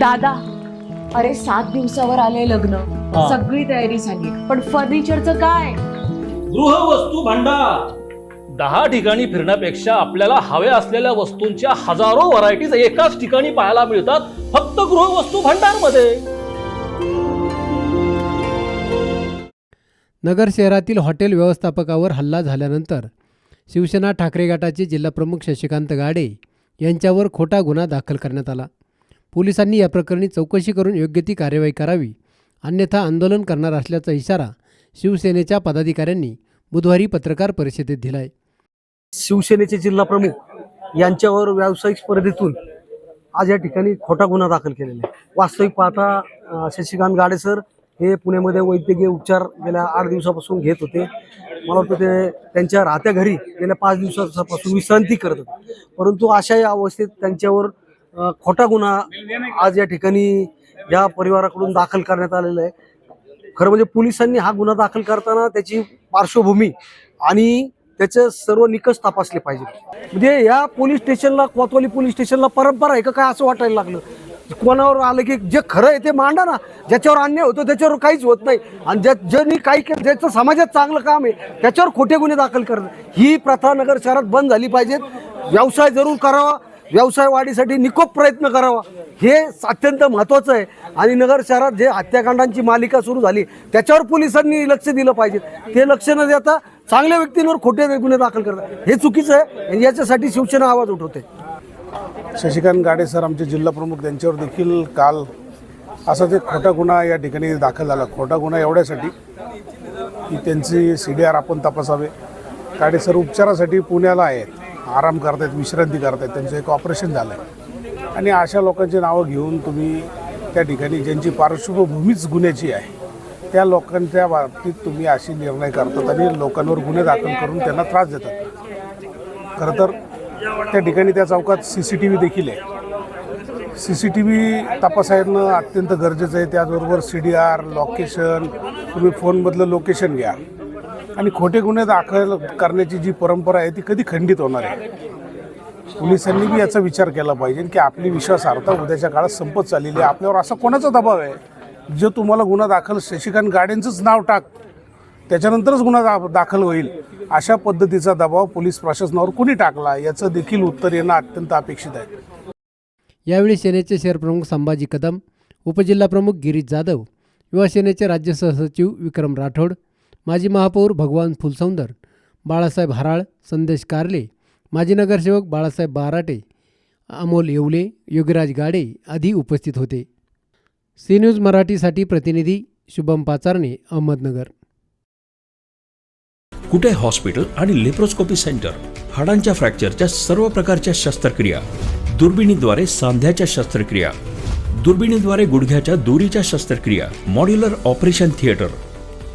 दादा अरे सात दिवसावर आले लग्न. हा. सगळी तयारी झाली. पण फर्निचरचं काय? गृहवस्तू भांडार. दहा ठिकाणी फिरण्यापेक्षा आपल्याला हव्या असलेल्या वस्तूंच्या हजारो व्हरायटीज एकाच ठिकाणी पाहायला मिळतात फक्त गृहवस्तू भांडारमध्ये नगर शहरातील हॉटेल व्यवस्थापकावर हल्ला झाल्यानंतर शिवसेना ठाकरे गटाचे जिल्हाप्रमुख शशिकांत गाडे यांच्यावर खोटा गुन्हा दाखल करण्यात आला. पोलिसांनी या प्रकरणी चौकशी करून योग्य ती कार्यवाही करावी. अन्यथा आंदोलन करणार असल्याचा इशारा शिवसेनेच्या पदाधिकाऱ्यांनी बुधवारी पत्रकार परिषदेत दिला आहे शिवसेनेचे जिल्हा प्रमुख यांच्यावर व्यावसायिक स्पर्धेतून आज या ठिकाणी खोटा गुन्हा दाखल केलेला आहे. वास्तविक पाहता शशिकांत गाडे सर हे पुण्यामध्ये वैद्यकीय उपचार गेल्या आठ दिवसापासून घेत होते. मला वाटतं ते त्यांच्या राहत्या घरी गेल्या पाच दिवसापासून विश्रांती करत होते. परंतु अशा या अवस्थेत त्यांच्यावर खोटा गुन्हा आज या ठिकाणी या परिवाराकडून दाखल करण्यात आलेला आहे. खरं म्हणजे पोलिसांनी हा गुन्हा दाखल करताना त्याची पार्श्वभूमी आणि त्याचे सर्व निकष तपासले पाहिजे. म्हणजे या पोलीस स्टेशनला कोतवाली पोलीस स्टेशनला परंपरा आहे का काय असं वाटायला लागलं? कोणावर आलं की जे खरं आहे ते मांडा ना. ज्याच्यावर अन्याय होतो त्याच्यावर काहीच होत नाही. आणि ज्या ज्यांनी काही केलं ज्याचं समाजात चांगलं काम आहे त्याच्यावर खोटे गुन्हे दाखल करणं. ही प्रथा नगर शहरात बंद झाली पाहिजेत. व्यवसाय जरूर करावा. व्यवसाय वाढीसाठी निकोप प्रयत्न करावा. हे अत्यंत महत्त्वाचं आहे. आणि नगर शहरात जे हत्याकांडांची मालिका सुरू झाली त्याच्यावर पोलिसांनी लक्ष दिलं पाहिजे. ते लक्ष न देता चांगल्या व्यक्तींवर खोटे गुन्हे दाखल करतात. हे चुकीचं आहे आणि याच्यासाठी शिवसेना आवाज उठवते. शशिकांत गाडे सर आमचे जिल्हा प्रमुख त्यांच्यावर देखील काल असाच एक खोटा गुन्हा या ठिकाणी दाखल झाला. खोटा गुन्हा एवढ्यासाठी की त्यांची सी डी आर आपण तपासावे. गाडे सर उपचारासाठी पुण्याला आहेत. आराम करतायत विश्रांती करतायत त्यांचं एक ऑपरेशन झालं आहे आणि अशा लोकांची नावं घेऊन तुम्ही त्या ठिकाणी ज्यांची पार्श्वभूमीच गुन्ह्याची आहे त्या लोकांच्या बाबतीत तुम्ही अशी निर्णय करतात आणि लोकांवर गुन्हे दाखल करून त्यांना त्रास देतात. खरं तर त्या ठिकाणी त्या चौकात सी सी टी व्ही देखील आहे. सी सी टी व्ही तपासायनं अत्यंत गरजेचं आहे. त्याचबरोबर सी डी आर लोकेशन तुम्ही फोनमधलं लोकेशन घ्या. आणि खोटे गुन्हे दाखल करण्याची जी परंपरा आहे ती कधी खंडित होणार आहे? पोलिसांनी बी याचा विचार केला पाहिजे की आपली विश्वासार्हता उद्याच्या काळात संपत चाललेली आहे. आपल्यावर असा कोणाचा दबाव आहे? जो तुम्हाला गुन्हा दाखल शशिकांत गाड्यांचंच नाव टाक त्याच्यानंतरच गुन्हा दा दाखल होईल. अशा पद्धतीचा दबाव पोलीस प्रशासनावर कुणी टाकला? याचं देखील उत्तर येणं अत्यंत अपेक्षित आहे. यावेळी सेनेचे शहरप्रमुख संभाजी कदम उपजिल्हाप्रमुख गिरीश जाधव युवा सेनेचे राज्य सहसचिव विक्रम राठोड माजी महापौर भगवान फुलसौंदर बाळासाहेब हराळ संदेश कारले माजी नगरसेवक बाळासाहेब बाराटे अमोल येवले योगराज गाडे आदी उपस्थित होते. सी न्यूज मराठीसाठी प्रतिनिधी शुभम पाचारणे अहमदनगर. कुठे हॉस्पिटल आणि लेप्रोस्कोपी सेंटर? हाडांच्या फ्रॅक्चरच्या सर्व प्रकारच्या शस्त्रक्रिया. दुर्बिणीद्वारे सांध्याच्या शस्त्रक्रिया. दुर्बिणीद्वारे गुडघ्याच्या दोरीच्या शस्त्रक्रिया. Modular operation theatre.